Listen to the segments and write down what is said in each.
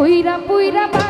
puira, puira, va.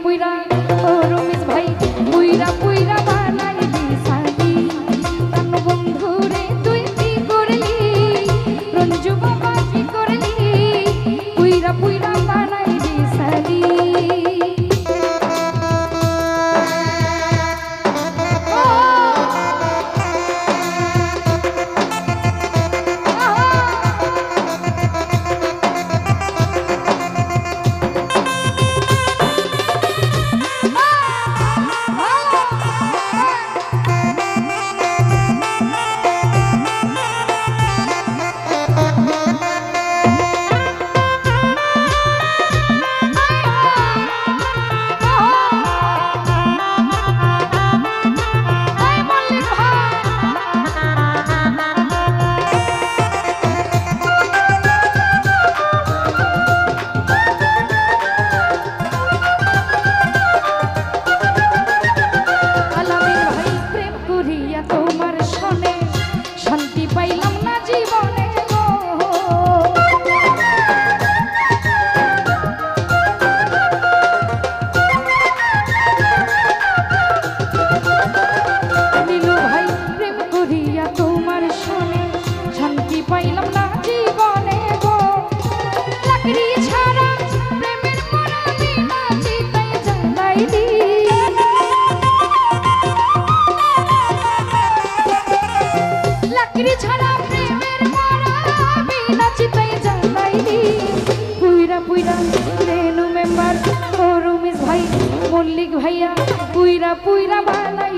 pueda Mallick ভাইয়া পুইরা পুইরা বানাই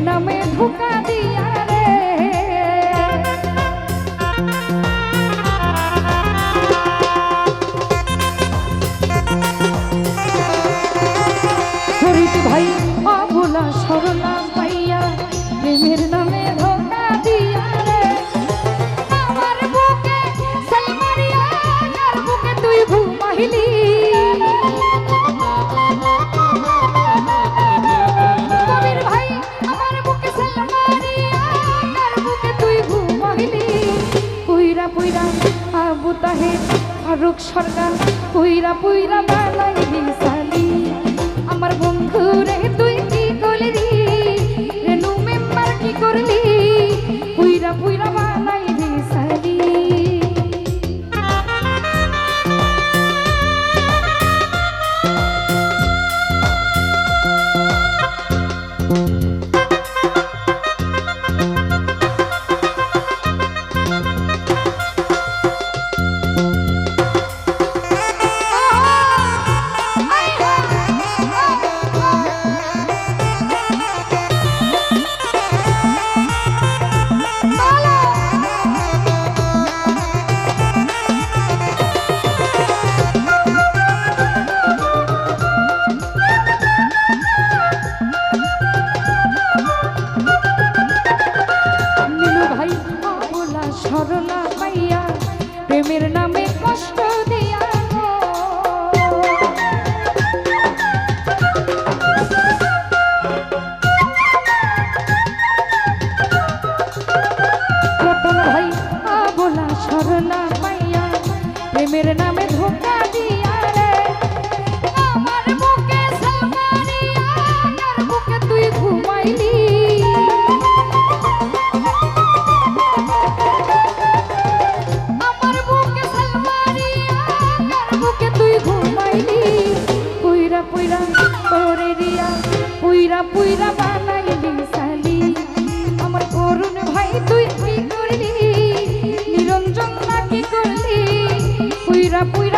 নামে ধোকা দিয়া সরকার পুইরা পুইরা পাইয়া প্রেমের নামে ধোকা দিয়া পুইরা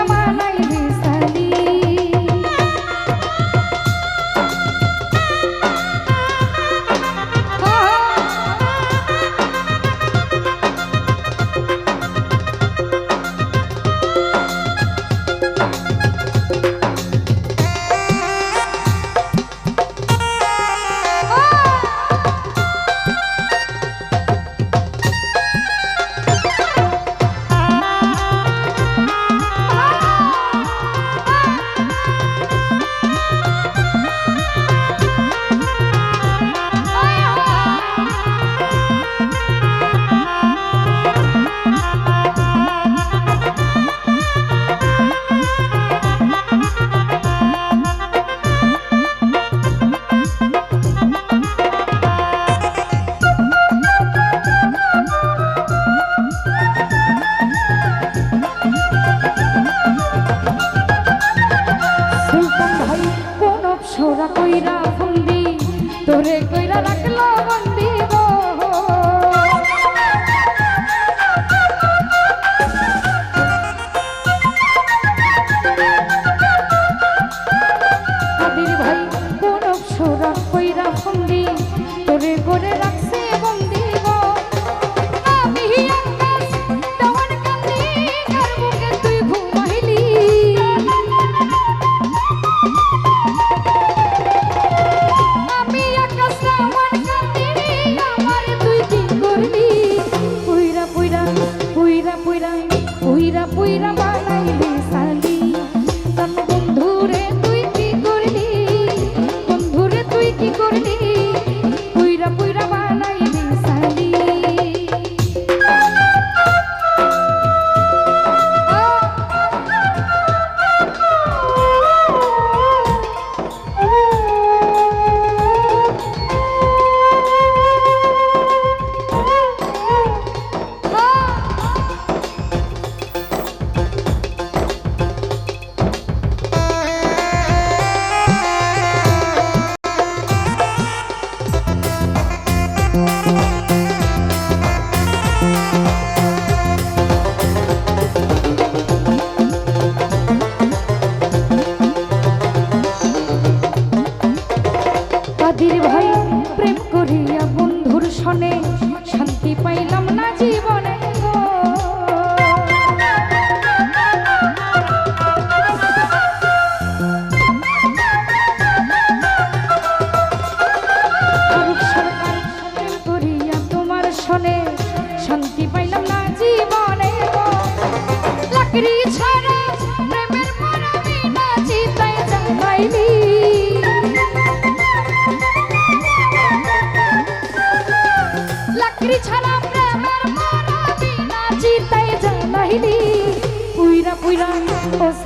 রূপম ভাই কোন অপসরা কইরা ফন্দি তোরে কইরা রাখল বন্দি।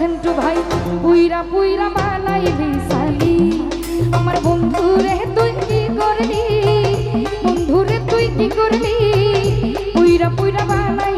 সেন্টু ভাই, পুইরা পুইরা বালাই বিশালি আমার বন্ধু রে তুই কি করলি? বন্ধু রে তুই কি করলি? পুইরা পুইরা বালাই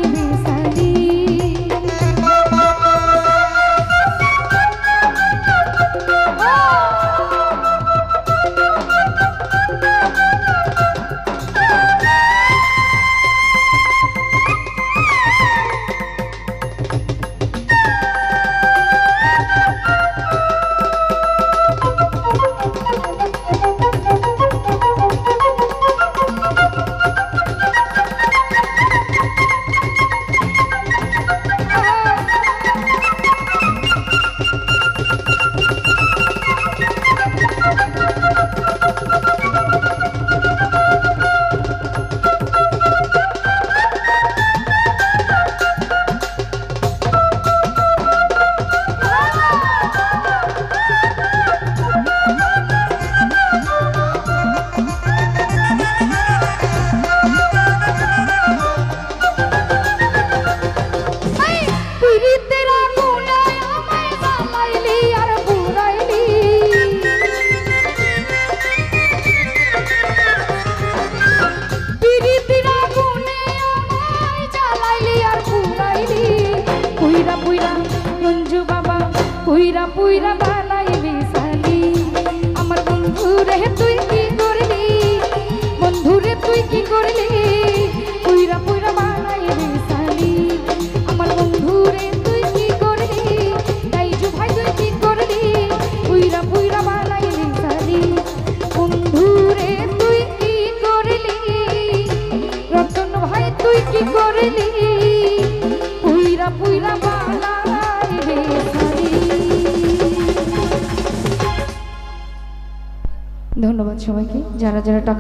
যারা যারা টাকার